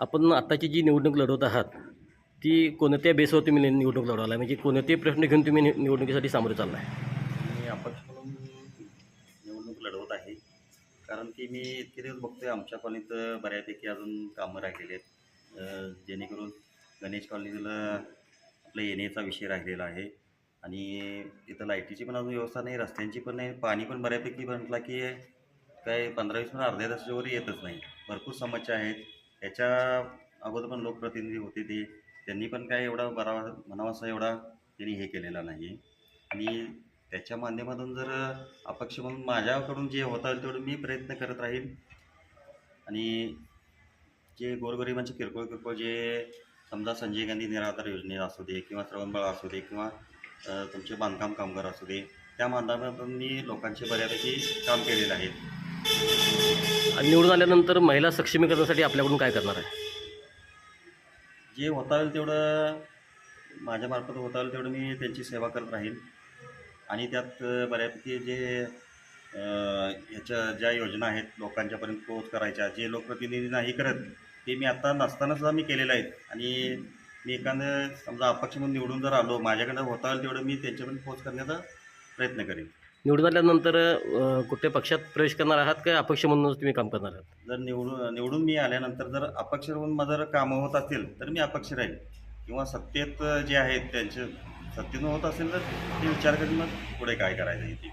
आपण आत्ताची जी निवडणूक लढवत आहात ती कोणत्या बेसवर तुम्ही निवडणूक लढवला म्हणजे कोणते प्रश्न घेऊन तुम्ही नि- निवडणुकीसाठी सामोरे चाललाय? मी अपक्ष म्हणून निवडणूक लढवत आहे. कारण की मी इतके दिवस बघतोय आमच्या कॉलनीत बऱ्यापैकी अजून कामं राहिलेली आहेत. जेणेकरून गणेश कॉलनीला आपला येण्याचा विषय राहिलेला आहे. आणि तिथं लाईटीची पण अजून व्यवस्था नाही रस्त्यांची पण नाही पाणी पण बऱ्यापैकी म्हटलं की काय पंधरा वीस मिनिट अर्ध्या तासाच्या वर येतच नाही. भरपूर समस्या आहेत. याच्या अगोदर पण लोकप्रतिनिधी होते ते. त्यांनी पण काय एवढा बरा म्हणावासा एवढा त्यांनी हे केलेला नाही. आणि त्याच्या माध्यमातून जर अपक्ष म्हणून माझ्याकडून जे होता तेवढं मी प्रयत्न करत राहील. आणि जे गोरगरिबांचे किरकोळ किरकोळ जे समजा संजय गांधी निराधार योजने असू दे किंवा श्रवणबळ असू दे किंवा तुमचे बांधकाम कामगार असू दे त्या माध्यमातून मी लोकांचे बऱ्यापैकी काम केलेलं आहे. आणि निवडून आल्यानंतर महिला सक्षमीकरणासाठी आपल्याकडून काय करणार आहे? जे होता येईल तेवढं माझ्यामार्फत होता येईल तेवढं मी त्यांची सेवा करत राहील. आणि त्यात बऱ्यापैकी जे ह्याच्या ज्या योजना आहेत लोकांच्यापर्यंत पोहोच करायच्या जे लोकप्रतिनिधी नाही करत ते मी आत्ता नसताना सुद्धा मी केलेलं आहेत. आणि मी एखादं समजा अपक्ष म्हणून निवडून जर आलो माझ्याकडं होता येईल तेवढं मी त्यांच्यापर्यंत पोहोच करण्याचा प्रयत्न करेन. निवडून आल्यानंतर अं, कुठल्या पक्षात प्रवेश करणार आहात का अपक्ष म्हणूनच तुम्ही काम करणार आहात? जर निवडून निवडून मी आल्यानंतर जर अपक्ष म्हणून माझं जर कामं होत असतील तर मी अपक्ष राहील. किंवा सत्तेत जे आहेत त्यांचे सत्तेनं होत असेल तर ते विचार करून मग पुढे काय करायचं आहे ते